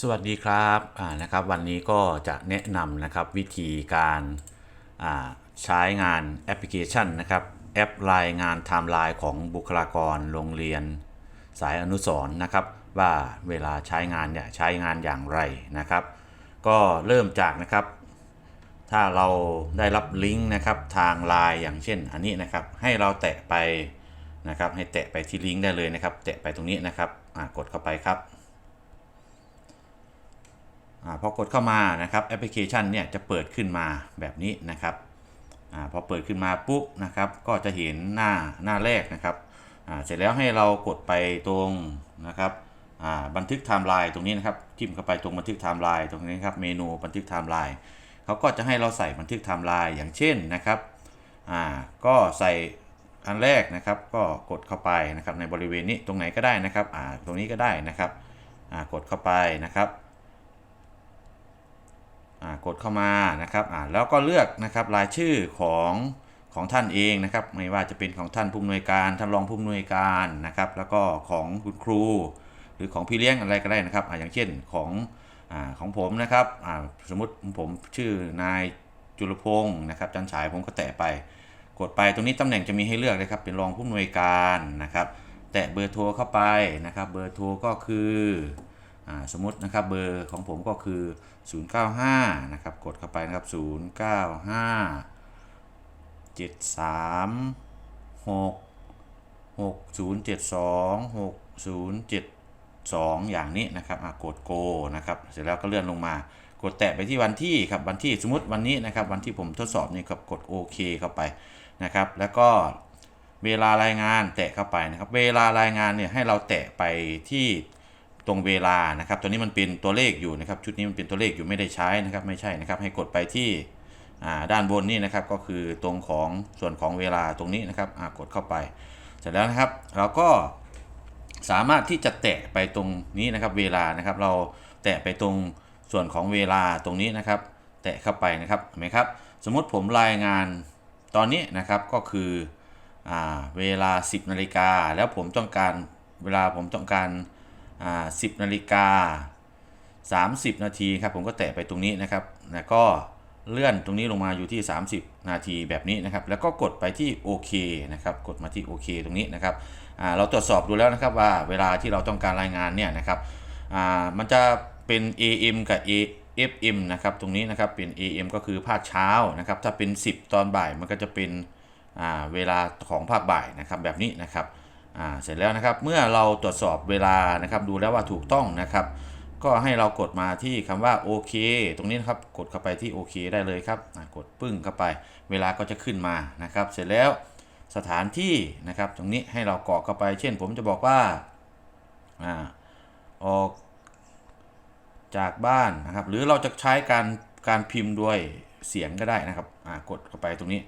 สวัสดีครับอ่านะครับวันนี้ก็จะแนะนำนะครับวิธีการอ่าใช้งานแอปพลิเคชันนะครับแอปรายงานไทม์ไลน์ของบุคลากรโรงเรียน สายอนุสรณ์นะครับ ว่าเวลาใช้งานเนี่ยใช้งานอย่างไรนะครับ ก็เริ่มจากนะครับ ถ้าเราได้รับลิงก์นะครับทางไลน์อย่างเช่น อันนี้นะครับให้เราแตะไปนะครับให้แตะไปที่ลิงก์ได้เลยนะครับ แตะไปตรงนี้นะครับกดเข้าไปครับ อพอกดเข้ามานะครับแอปพลิเคชันเนี่ยจะเปิดขึ้นมาแบบนี้นะครับอพอเปิดขึ้นมาปุ๊บนะครับ ก็จะเห็นหน้าหน้าแรกนะครับเสร็จแล้วให้เรากดไปตรงนะครับบันทึกไทม์ไลน์ตรงนี้นะครับจิ้มเข้าไปตรงบันทึกไทม์ไลน์ตรงนี้ครับเมนูบันทึกไทม์ไลน์เขาก็จะให้เราใส่บันทึกไทม์ไลน์อย่างเช่นนะครับก็ใส่อันแรกนะครับก็กดเข้าไปนะครับในบริเวณนี้ตรงไหนก็ได้นะครับตรงนี้ก็ได้นะครับกดเข้าไปนะครับ กดเข้ามานะครับอ่าแล้วก็เลือกนะครับรายชื่อของของท่านเองนะครับ ไม่ว่าจะเป็นของท่านผู้อำนวยการท่านรองผู้อำนวยการนะครับ แล้วก็ของคุณครู หรือของพี่เลี้ยงอะไรก็ได้นะครับอ่าอย่างเช่นของอ่าของผมนะครับอ่าสมมติผมชื่อนายจุลพงศ์นะครับจันฉายผมก็แตะไป กดไปตรงนี้ตำแหน่งจะมีให้เลือกเลยครับ เป็นรองผู้อำนวยการนะครับ แตะเบอร์โทรเข้าไปนะครับ เบอร์โทรก็คือ สมมตินะครับเบอร์ของผมก็คือ 095 นะครับกดเข้าไปนะครับ 095 73 6 6072 6072 อย่างนี้นะครับกดโกนะครับ เสร็จแล้วก็เลื่อนลงมากดแตะไปที่วันที่ครับวันที่สมมติวันนี้นะครับวันที่ผมทดสอบนี่ครับกดโอเคเข้าไปนะครับ แล้วก็เวลารายงานแตะเข้าไปนะครับ เวลารายงานเนี่ยให้เราแตะไปที่ ตรงเวลานะครับ ตัวนี้มันเป็นตัวเลขอยู่นะครับ ชุดนี้มันเป็นตัวเลขอยู่ไม่ได้ใช้นะครับ ไม่ใช่นะครับ ให้กดไปที่ด้านบนนี่นะครับ ก็คือตรงของส่วนของเวลาตรงนี้นะครับกดเข้าไป เสร็จแล้วนะครับ เราก็สามารถที่จะแตะไปตรงนี้นะครับ เวลานะครับ เราแตะไปตรงส่วนของเวลาตรงนี้นะครับ แตะเข้าไปนะครับเห็นไหมครับ สมมติผมรายงานตอนนี้นะครับก็คืออเวลา 10นาฬิกาแล้วผมต้องการเวลาผมต้องการ อ่า10นาฬิกา30 นาทีครับผมก็แตะไปตรงนี้นะครับแล้วก็เลื่อนตรงนี้ลงมาอยู่ที่ 30 นาทีแบบนี้นะครับ แล้วก็กดไปที่โอเคนะครับ กดมาที่โอเคตรงนี้นะครับอ่าเราตรวจสอบดูแล้วนะครับว่าเวลาที่เราต้องการรายงานเนี่ยนะครับอ่ามันจะเป็น AM กับ AFM นะครับตรงนี้นะครับเป็น AM ก็คือภาคเช้านะครับ ถ้าเป็น 10 ตอนบ่ายมันก็จะเป็นอ่าเวลาของภาคบ่ายนะครับแบบนี้นะครับ อ่าเสร็จแล้วนะครับเมื่อเราตรวจสอบเวลานะครับดูแล้วว่าถูกต้องนะครับ ก็ให้เรากดมาที่คำว่าโอเคตรงนี้นะครับกดเข้าไปที่โอเคได้เลยครับอ่ากดปึ้งเข้าไป เวลาก็จะขึ้นมานะครับ เสร็จแล้วสถานที่นะครับ ตรงนี้ให้เรากรอกเข้าไป เช่น ผมจะบอกว่าอ่าออกจากบ้านนะครับ หรือเราจะใช้การการพิมพ์ด้วยเสียงก็ได้นะครับอ่ากดเข้าไปตรงนี้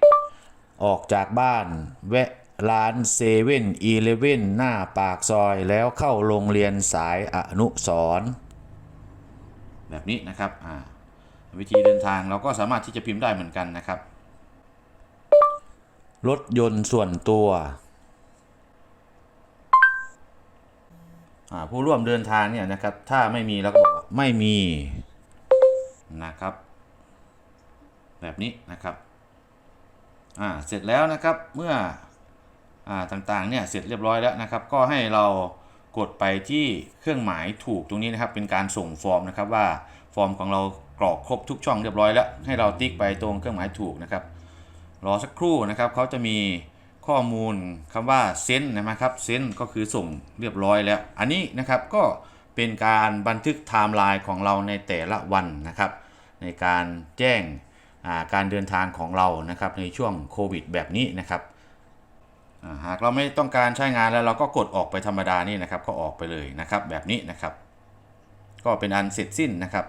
ออกจากบ้านแวะ ร้านเซเว่นอีเลเว่นหน้าปากซอยแล้วเข้าโรงเรียนสายอนุสรณ์แบบนี้นะครับอ่าวิธีเดินทางเราก็สามารถที่จะพิมพ์ได้เหมือนกันนะครับ รถยนต์ส่วนตัวอ่าผู้ร่วมเดินทางเนี่ยนะครับ ถ้าไม่มีเราก็บอกว่าไม่มีนะครับ แบบนี้นะครับอ่าเสร็จแล้วนะครับเมื่ออ่า ต่างๆเนี่ยเสร็จเรียบร้อยแล้วนะครับ ก็ให้เรากดไปที่เครื่องหมายถูกตรงนี้นะครับ เป็นการส่งฟอร์มนะครับว่าฟอร์มของเรากรอกครบทุกช่องเรียบร้อยแล้ว ให้เราติ๊กไปตรงเครื่องหมายถูกนะครับ รอสักครู่นะครับเขาจะมีข้อมูลคำว่าเซ็นนะครับเซ็นก็คือส่งเรียบร้อยแล้ว อันนี้นะครับก็เป็นการบันทึกไทม์ไลน์ของเราในแต่ละวันนะครับ ในการแจ้งอ่าการเดินทางของเรานะครับในช่วงโควิดแบบนี้นะครับ หากเราไม่ต้องการใช้งานแล้วเราก็กดออกไปธรรมดานี่นะครับ ก็ออกไปเลยนะครับ แบบนี้นะครับ ก็เป็นอันเสร็จสิ้นนะครับ